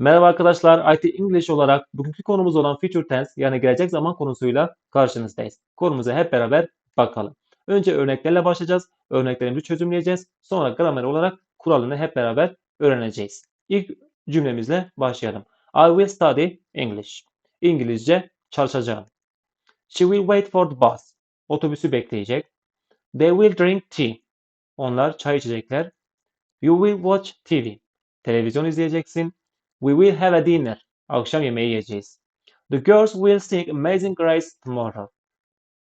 Merhaba arkadaşlar, IT English olarak bugünkü konumuz olan Future Tense yani gelecek zaman konusuyla karşınızdayız. Konumuza hep beraber bakalım. Önce örneklerle başlayacağız. Örneklerimizi çözümleyeceğiz. Sonra gramer olarak kuralını hep beraber öğreneceğiz. İlk cümlemizle başlayalım. I will study English. İngilizce çalışacağım. She will wait for the bus. Otobüsü bekleyecek. They will drink tea. Onlar çay içecekler. You will watch TV. Televizyon izleyeceksin. We will have a dinner. Akşam yemeği yiyeceğiz. The girls will sing Amazing Grace tomorrow.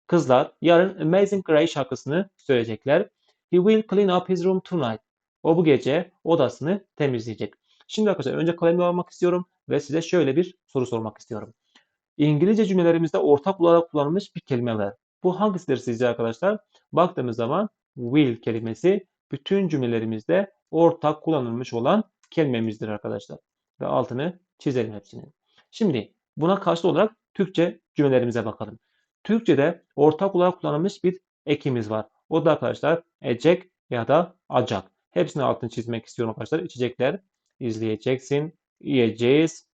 Kızlar yarın Amazing Grace şarkısını söyleyecekler. He will clean up his room tonight. O bu gece odasını temizleyecek. Şimdi arkadaşlar önce kalemi almak istiyorum ve size şöyle bir soru sormak istiyorum. İngilizce cümlelerimizde ortak olarak kullanılmış bir kelime var. Bu hangisidir sizce arkadaşlar? Baktığımız zaman will kelimesi bütün cümlelerimizde ortak kullanılmış olan kelimemizdir arkadaşlar. Ve altını çizelim hepsinin. Şimdi buna karşı olarak Türkçe cümlelerimize bakalım. Türkçe'de ortak olarak kullanılmış bir ekimiz var. O da arkadaşlar ecek ya da acak. Hepsinin altını çizmek istiyorum arkadaşlar. İçecekler, izleyeceksin, yiyeceğiz,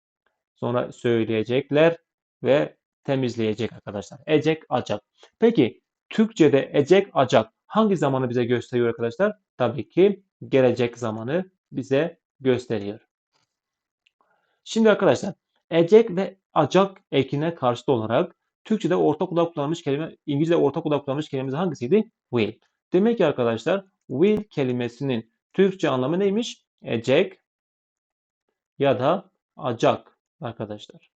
sonra söyleyecekler ve temizleyecek arkadaşlar. Ecek, acak. Peki Türkçe'de ecek, acak hangi zamanı bize gösteriyor arkadaşlar? Tabii ki gelecek zamanı bize gösteriyor. Şimdi arkadaşlar ecek ve acak ekine karşıt olarak Türkçe'de ortak olarak kullanılmış kelime, İngilizce'de ortak olarak kullanılmış kelimemiz hangisiydi? Will. Demek ki arkadaşlar will kelimesinin Türkçe anlamı neymiş? Ecek ya da acak arkadaşlar.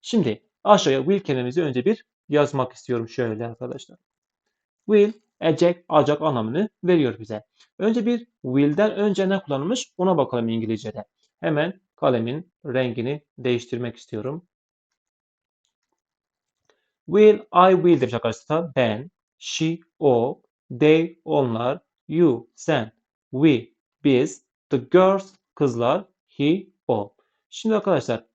Şimdi aşağıya will kelimemizi önce bir yazmak istiyorum şöyle arkadaşlar. Will, ecek, acak anlamını veriyor bize. Önce bir will'den önce ne kullanılmış ona bakalım İngilizce'de. Hemen kalemin rengini değiştirmek istiyorum. Will, I will demiş arkadaşlar. Ben, she, o, they, onlar, you, sen, we, biz, the girls, kızlar, he, o. Şimdi arkadaşlar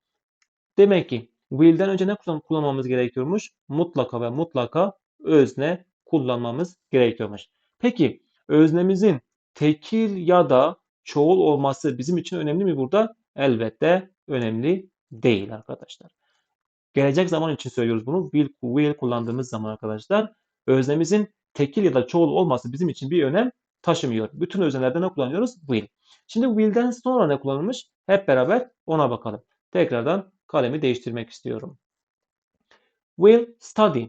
demek ki will'den önce ne kullan kullanmamız gerekiyormuş? Mutlaka ve mutlaka özne kullanmamız gerekiyormuş. Peki öznemizin tekil ya da çoğul olması bizim için önemli mi burada? Elbette önemli değil arkadaşlar. Gelecek zaman için söylüyoruz bunu. Will, will kullandığımız zaman arkadaşlar öznemizin tekil ya da çoğul olması bizim için bir önem taşımıyor. Bütün öznelerde ne kullanıyoruz? Will. Şimdi will'den sonra ne kullanılmış? Hep beraber ona bakalım. Tekrardan kalemi değiştirmek istiyorum. Will study.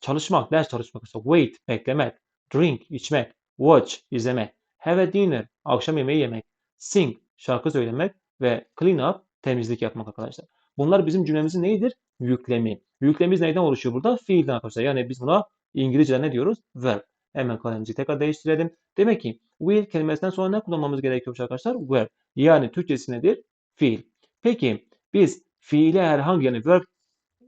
Çalışmak, ders çalışmak. Wait, beklemek. Drink, içmek. Watch, izlemek. Have a dinner, akşam yemeği yemek. Sing, şarkı söylemek. Ve clean up, temizlik yapmak arkadaşlar. Bunlar bizim cümlemizin neyidir? Yüklemi. Yüklemimiz neyden oluşuyor burada? Fiilden arkadaşlar. Yani biz buna İngilizce'de ne diyoruz? Verb. Hemen kalemimizi tekrar değiştirelim. Demek ki will kelimesinden sonra ne kullanmamız gerekiyor arkadaşlar? Verb. Yani Türkçesi nedir? Fiil. Peki biz fiile herhangi yani verb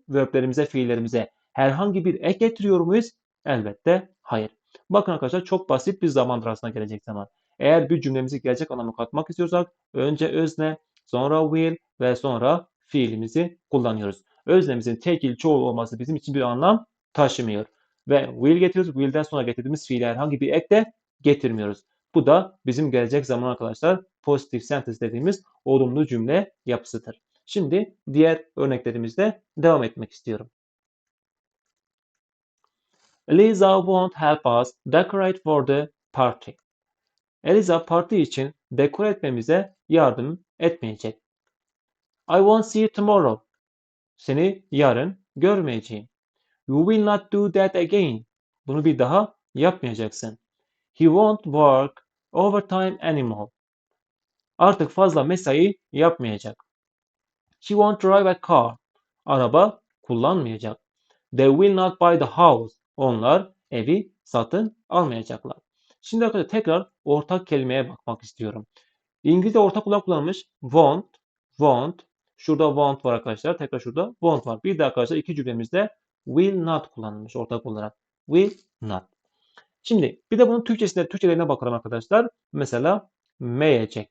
verblerimize, fiillerimize herhangi bir ek getiriyor muyuz? Elbette hayır. Bakın arkadaşlar çok basit bir zamandır aslında gelecek zaman. Eğer bir cümlemizi gelecek anlamı katmak istiyorsak önce özne, sonra will ve sonra fiilimizi kullanıyoruz. Öznemizin tekil çoğul olması bizim için bir anlam taşımıyor. Ve will getiriyoruz. Will'den sonra getirdiğimiz fiile herhangi bir ek de getirmiyoruz. Bu da bizim gelecek zaman arkadaşlar positive sentence dediğimiz olumlu cümle yapısıdır. Şimdi diğer örneklerimizde devam etmek istiyorum. Eliza won't help us decorate for the party. Eliza parti için dekor etmemize yardım etmeyecek. I won't see you tomorrow. Seni yarın görmeyeceğim. You will not do that again. Bunu bir daha yapmayacaksın. He won't work overtime anymore. Artık fazla mesai yapmayacak. She won't drive a car. Araba kullanmayacak. They will not buy the house. Onlar evi satın almayacaklar. Şimdi arkadaşlar tekrar ortak kelimeye bakmak istiyorum. İngilizce ortak olarak kullanılmış won't, won't. Şurada won't var arkadaşlar. Tekrar şurada won't var. Bir de arkadaşlar iki cümlemizde will not kullanılmış ortak olarak. Will not. Şimdi bir de bunun Türkçesine, Türkçelerine bakalım arkadaşlar. Mesela meyecek.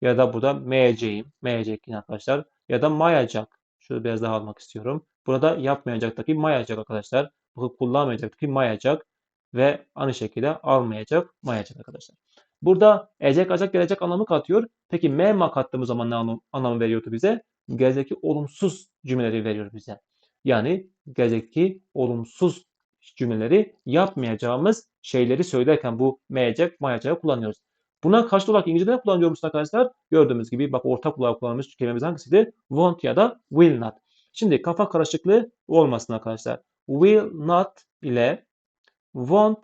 Ya da burada meyeceğim. Meyecek yine arkadaşlar. Ya da mayacak. Şöyle biraz daha almak istiyorum. Burada yapmayacaktaki mayacak arkadaşlar. Bu kullanmayacaktaki mayacak. Ve aynı şekilde almayacak mayacak arkadaşlar. Burada ecek acak gelecek anlamı katıyor. Peki me kattığımız zaman ne anlam, anlamı veriyordu bize? Gelecekteki olumsuz cümleleri veriyor bize. Yani gelecekteki olumsuz cümleleri yapmayacağımız şeyleri söylerken bu meyecek, mayacağı kullanıyoruz. Buna karşı olarak İngilizce'de ne kullanıyoruz arkadaşlar? Gördüğümüz gibi bak ortak olarak kullanılmış kelimemiz hangisiydi? Won't ya da will not. Şimdi kafa karışıklığı olmasın arkadaşlar. Will not ile won't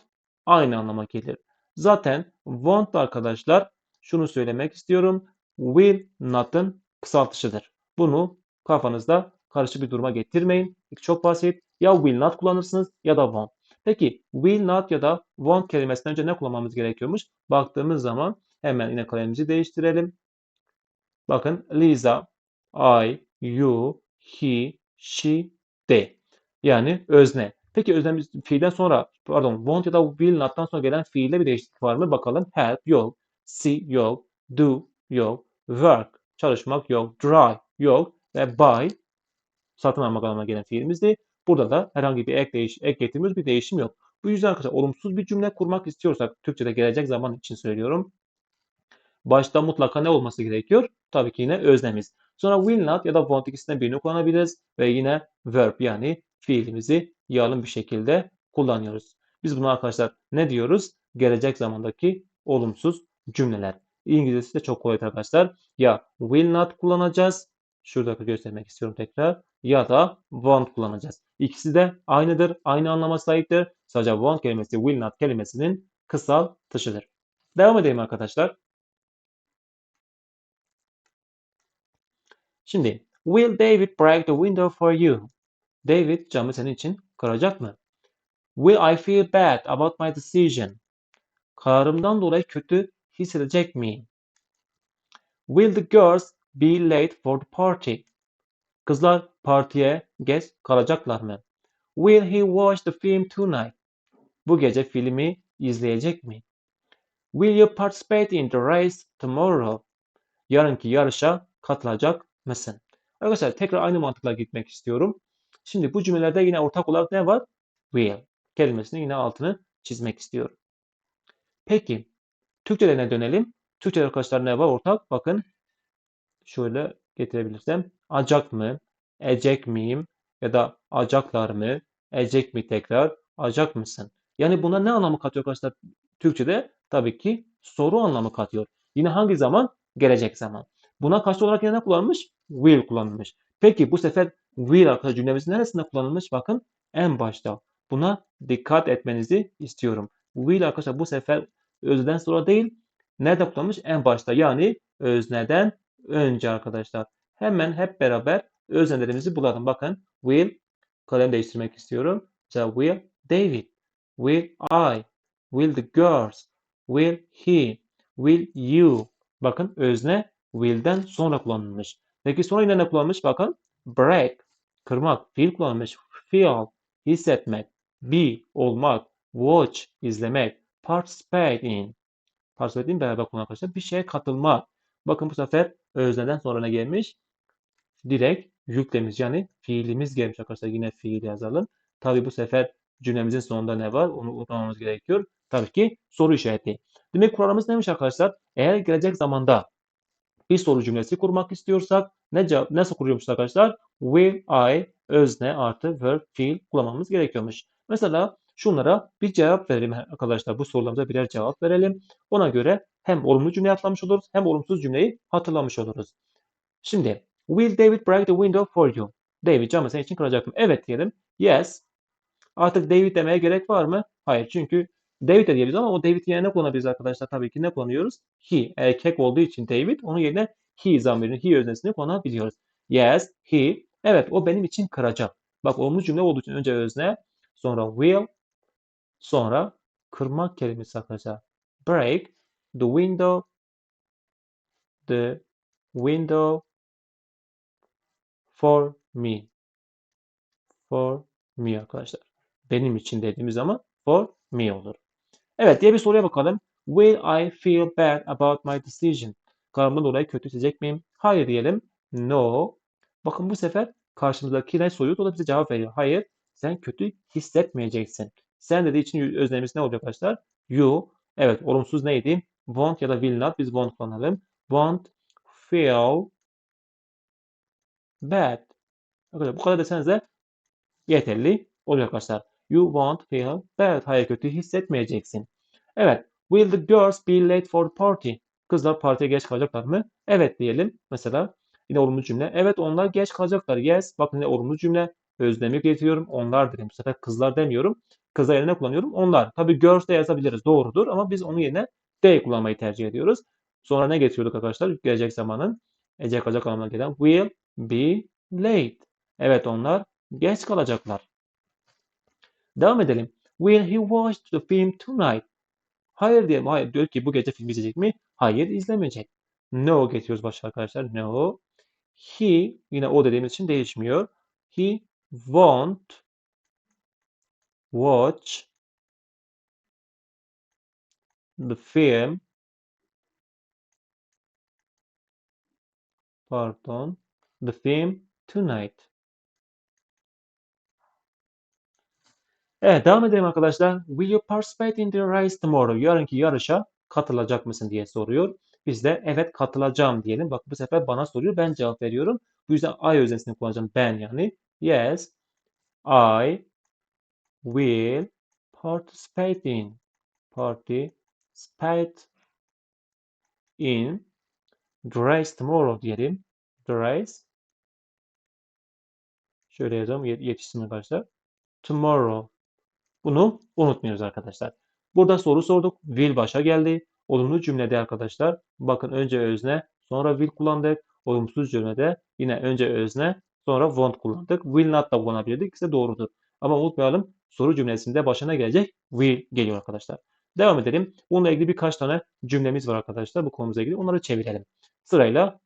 aynı anlama gelir. Zaten want arkadaşlar şunu söylemek istiyorum. Will not'ın kısaltışıdır. Bunu kafanızda karışık bir duruma getirmeyin. Çok basit. Ya will not kullanırsınız ya da won't. Peki will not ya da won't kelimesinden önce ne kullanmamız gerekiyormuş? Baktığımız zaman hemen yine kalemimizi değiştirelim. Bakın Lisa, I, you, he, she, they. Yani özne. Peki özlem fiilden sonra pardon want ya da will not'tan sonra gelen fiilde bir değişiklik var mı? Bakalım. Help yok. See yok. Do yok. Work çalışmak yok. Drive yok. Ve buy satın almak anlamına gelen fiilimizdi. Burada da herhangi bir ek, değiş, ek getirmiyoruz. Bir değişim yok. Bu yüzden arkadaşlar olumsuz bir cümle kurmak istiyorsak Türkçe'de gelecek zaman için söylüyorum. Başta mutlaka ne olması gerekiyor? Tabii ki yine öznemiz. Sonra will not ya da want ikisinden birini kullanabiliriz. Ve yine verb yani fiilimizi yalın bir şekilde kullanıyoruz. Biz bunu arkadaşlar ne diyoruz? Gelecek zamandaki olumsuz cümleler. İngilizcesi de çok kolay arkadaşlar. Ya will not kullanacağız. Şurada göstermek istiyorum tekrar. Ya da won't kullanacağız. İkisi de aynıdır. Aynı anlama sahiptir. Sadece won't kelimesi will not kelimesinin kısaltışıdır. Devam edelim arkadaşlar. Şimdi Will David break the window for you? David camı senin için kıracak mı? Will I feel bad about my decision? Kararımdan dolayı kötü hissedecek miyim? Will the girls be late for the party? Kızlar partiye geç kalacaklar mı? Will he watch the film tonight? Bu gece filmi izleyecek mi? Will you participate in the race tomorrow? Yarınki yarışa katılacak mısın? Arkadaşlar tekrar aynı mantıkla gitmek istiyorum. Şimdi bu cümlelerde yine ortak olarak ne var? Will kelimesinin yine altını çizmek istiyorum. Peki Türkçe'de ne dönelim? Türkçe'de arkadaşlar ne var ortak? Bakın şöyle getirebilirsem acak mı, ecek miyim ya da acaklar mı, ecek mi tekrar, acak mısın? Yani buna ne anlamı katıyor arkadaşlar Türkçe'de? Tabii ki soru anlamı katıyor. Yine hangi zaman? Gelecek zaman. Buna karşı olarak yine ne kullanılmış? Will kullanılmış. Peki bu sefer will arkadaşlar cümlemizin neresinde kullanılmış? Bakın en başta. Buna dikkat etmenizi istiyorum. Will arkadaşlar bu sefer özneden sonra değil, nerede kullanılmış? En başta yani özneden önce arkadaşlar. Hemen hep beraber öznelerimizi bulalım. Bakın will kalem değiştirmek istiyorum. Mesela will David, will I, will the girls, will he, will you. Bakın özne will'den sonra kullanılmış. Peki sonra yine ne kullanılmış? Bakın break, kırmak, fiil kullanılmış. Feel, hissetmek, be, olmak, watch, izlemek, participate in. Participate in beraber kullanmak arkadaşlar. Bir şeye katılma. Bakın bu sefer özneden sonra ne gelmiş? Direkt yüklemiz yani fiilimiz gelmiş arkadaşlar. Yine fiil yazalım. Tabi bu sefer cümlemizin sonunda ne var? Onu unutmamamız gerekiyor. Tabii ki soru işareti. Demek kuralımız neymiş arkadaşlar? Eğer gelecek zamanda bir soru cümlesi kurmak istiyorsak ne cevap nasıl kuruyormuş arkadaşlar? Will I özne artı verb fiil kullanmamız gerekiyormuş. Mesela şunlara bir cevap verelim arkadaşlar. Bu sorularımıza birer cevap verelim. Ona göre hem olumlu cümle atlamış oluruz hem olumsuz cümleyi hatırlamış oluruz. Şimdi Will David break the window for you? David camı senin için kıracak mı? Evet diyelim. Yes. Artık David demeye gerek var mı? Hayır. Çünkü David de diyebiliriz ama o David yerine ne kullanabiliriz arkadaşlar? Tabii ki ne kullanıyoruz? He. Erkek olduğu için David. Onun yerine he zamirini, he öznesini kullanabiliyoruz. Yes, he. Evet o benim için kıracak. Bak olumlu cümle olduğu için önce özne, sonra will, sonra kırmak kelimesi arkadaşlar. Break the window, the window for me. For me arkadaşlar. Benim için dediğimiz zaman for me olur. Evet diye bir soruya bakalım. Will I feel bad about my decision? Kararımdan dolayı kötü hissedecek miyim? Hayır diyelim. No. Bakın bu sefer karşımızdaki ne soruyor? O da bize cevap veriyor. Hayır. Sen kötü hissetmeyeceksin. Sen dediği için özlemimiz ne olacak arkadaşlar? You. Evet olumsuz neydi? won't ya da will not biz won't kullanalım. Won't feel bad. Arkadaşlar bu kadar desenize yeterli oluyor arkadaşlar. You won't feel bad. Hayır kötü hissetmeyeceksin. Evet. Will the girls be late for the party? Kızlar partiye geç kalacaklar mı? Evet diyelim. Mesela yine olumlu cümle. Evet onlar geç kalacaklar. Yes. Bakın yine olumlu cümle. Özlemi getiriyorum. Onlar dedim. Bu sefer kızlar demiyorum. Kızlar yerine kullanıyorum. Onlar. Tabii girls de yazabiliriz. Doğrudur. Ama biz onun yerine they kullanmayı tercih ediyoruz. Sonra ne getiriyorduk arkadaşlar? Gelecek zamanın ecek kalacak anlamına gelen will be late. Evet onlar geç kalacaklar. Devam edelim. Will he watch the film tonight? Hayır diyelim. Hayır diyor ki bu gece film izleyecek mi? Hayır izlemeyecek. No getiriyoruz başa arkadaşlar. No. He yine o dediğimiz için değişmiyor. He won't watch the film pardon the film tonight. Evet devam edelim arkadaşlar. Will you participate in the race tomorrow? Yarınki yarışa katılacak mısın diye soruyor. Biz de evet katılacağım diyelim. Bak bu sefer bana soruyor. Ben cevap veriyorum. Bu yüzden I öznесini kullanacağım. Ben yani. Yes, I will participate in. Participate in the race tomorrow diyelim. The race. Şöyle yazalım. Yet- Yetişsin arkadaşlar. Tomorrow. Bunu unutmuyoruz arkadaşlar. Burada soru sorduk. Will başa geldi. Olumlu cümlede arkadaşlar. Bakın önce özne, sonra will kullandık. Olumsuz cümlede yine önce özne, sonra won't kullandık. Will not da kullanabilirdik. İkisi doğrudur. Ama unutmayalım soru cümlesinde başına gelecek will geliyor arkadaşlar. Devam edelim. Bununla ilgili birkaç tane cümlemiz var arkadaşlar bu konumuzla ilgili. Onları çevirelim. Sırayla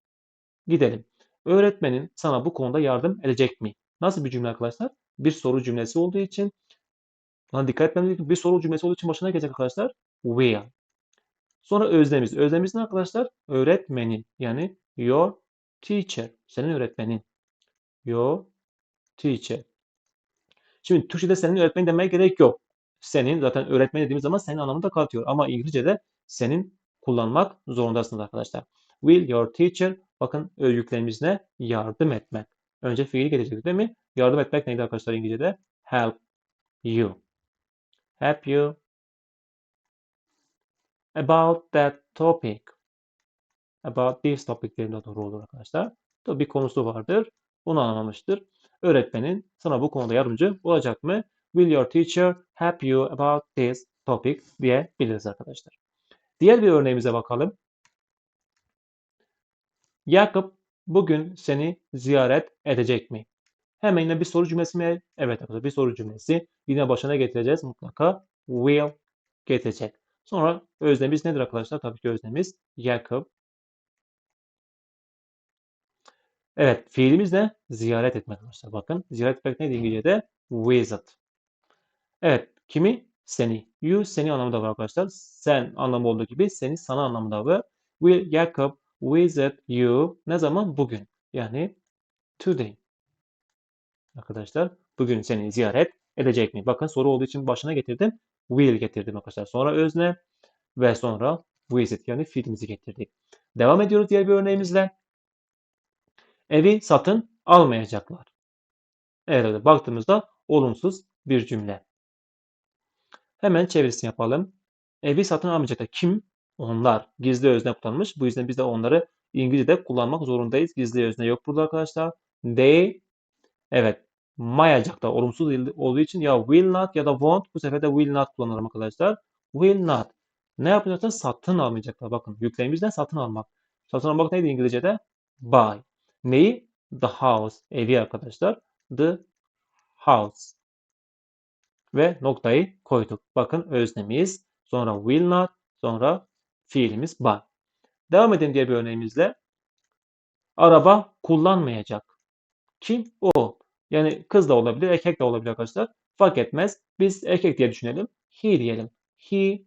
gidelim. Öğretmenin sana bu konuda yardım edecek mi? Nasıl bir cümle arkadaşlar? Bir soru cümlesi olduğu için Buna dikkat etmemiz gerekiyor. Bir soru cümlesi olduğu için başına gelecek arkadaşlar. Will. Sonra özlemiz. Özlemiz ne arkadaşlar? Öğretmenin. Yani your teacher. Senin öğretmenin. Your teacher. Şimdi Türkçe'de senin öğretmenin demeye gerek yok. Senin zaten öğretmen dediğimiz zaman senin anlamında katıyor. Ama İngilizce'de senin kullanmak zorundasınız arkadaşlar. Will your teacher bakın ne? Yardım etmek. Önce fiili gelecek değil mi? Yardım etmek neydi arkadaşlar İngilizce'de? Help you help you about that topic. About this topic yerinde doğru olur arkadaşlar. Tabii bir konusu vardır. Onu anlamıştır. Öğretmenin sana bu konuda yardımcı olacak mı? Will your teacher help you about this topic diyebiliriz arkadaşlar. Diğer bir örneğimize bakalım. Yakup bugün seni ziyaret edecek mi? Hemen yine bir soru cümlesi mi? Evet arkadaşlar bir soru cümlesi. Yine başına getireceğiz mutlaka. Will getirecek. Sonra öznemiz nedir arkadaşlar? Tabii ki öznemiz Jacob. Evet fiilimiz ne? Ziyaret etmek arkadaşlar. Bakın ziyaret etmek neydi İngilizce'de? Visit. Evet kimi? Seni. You seni anlamında var arkadaşlar. Sen anlamı olduğu gibi seni sana anlamında var. Will Jacob visit you ne zaman? Bugün. Yani today arkadaşlar. Bugün seni ziyaret edecek mi? Bakın soru olduğu için başına getirdim. Will getirdim arkadaşlar. Sonra özne ve sonra visit yani fiilimizi getirdik. Devam ediyoruz diğer bir örneğimizle. Evi satın almayacaklar. Evet baktığımızda olumsuz bir cümle. Hemen çevirisini yapalım. Evi satın almayacaklar. Kim? Onlar. Gizli özne kullanmış. Bu yüzden biz de onları İngilizce'de kullanmak zorundayız. Gizli özne yok burada arkadaşlar. They Evet. Mayacak da olumsuz olduğu için ya will not ya da won't bu sefer de will not kullanırım arkadaşlar. Will not. Ne yapacaklar? Satın almayacaklar. Bakın yüklemimizden satın almak. Satın almak neydi İngilizce'de? Buy. Neyi? The house. Evi arkadaşlar. The house. Ve noktayı koyduk. Bakın öznemiz. Sonra will not. Sonra fiilimiz buy. Devam edelim diğer bir örneğimizle. Araba kullanmayacak. Kim? O. Yani kız da olabilir, erkek de olabilir arkadaşlar. Fark etmez. Biz erkek diye düşünelim. He diyelim. He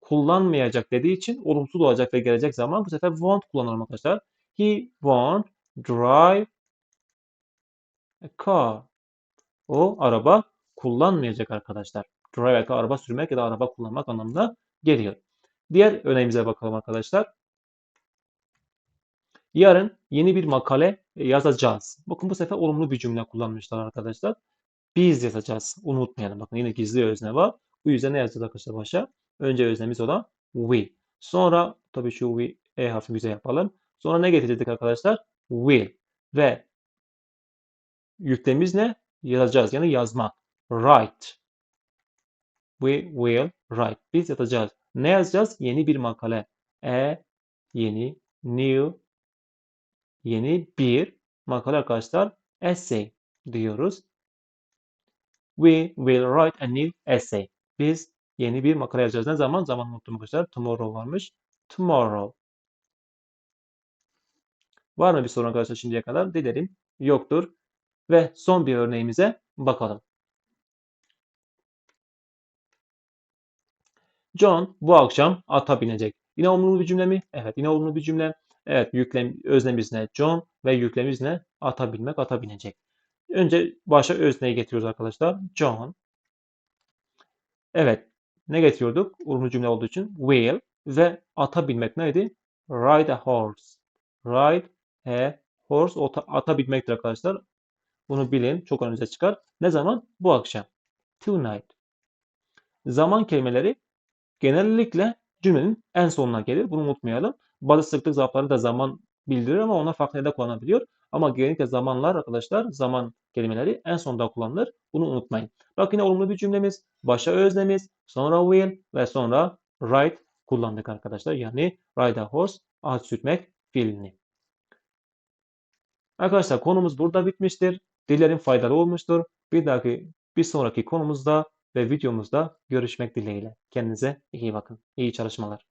kullanmayacak dediği için olumsuz olacak ve gelecek zaman bu sefer won't kullanalım arkadaşlar. He won't drive a car. O araba kullanmayacak arkadaşlar. Drive a car, araba sürmek ya da araba kullanmak anlamında geliyor. Diğer örneğimize bakalım arkadaşlar. Yarın yeni bir makale yazacağız. Bakın bu sefer olumlu bir cümle kullanmışlar arkadaşlar. Biz yazacağız. Unutmayalım. Bakın yine gizli özne var. Bu yüzden ne yazacağız arkadaşlar başa? Önce öznemiz olan we. Sonra tabii şu we e harfi güzel yapalım. Sonra ne getirdik arkadaşlar? Will. Ve yüklemiz ne? Yazacağız. Yani yazmak. Write. We will write. Biz yazacağız. Ne yazacağız? Yeni bir makale. E yeni new yeni bir makale arkadaşlar. Essay diyoruz. We will write a new essay. Biz yeni bir makale yazacağız. Ne zaman? Zaman unuttum arkadaşlar. Tomorrow varmış. Tomorrow. Var mı bir sorun arkadaşlar şimdiye kadar? Dilerim yoktur. Ve son bir örneğimize bakalım. John bu akşam ata binecek. Yine olumlu bir cümle mi? Evet yine olumlu bir cümle. Evet yüklem, öznemiz ne? John ve yüklemiz ne? Ata binmek, ata binecek. Önce başa özneyi getiriyoruz arkadaşlar. John. Evet. Ne getiriyorduk? Olumlu cümle olduğu için will ve ata binmek neydi? Ride a horse. Ride a horse. Ata, ata binmektir arkadaşlar. Bunu bilin. Çok önünüze çıkar. Ne zaman? Bu akşam. Tonight. Zaman kelimeleri genellikle cümlenin en sonuna gelir. Bunu unutmayalım. Bazı sıklık zarfları da zaman bildirir ama onlar farklı yerde kullanabiliyor. Ama genellikle zamanlar arkadaşlar zaman kelimeleri en sonda kullanılır. Bunu unutmayın. Bak yine olumlu bir cümlemiz. Başa öznemiz, sonra will ve sonra ride kullandık arkadaşlar. Yani ride a horse, at sürmek fiilini. Arkadaşlar konumuz burada bitmiştir. Dilerim faydalı olmuştur. Bir dahaki bir sonraki konumuzda ve videomuzda görüşmek dileğiyle. Kendinize iyi bakın. İyi çalışmalar.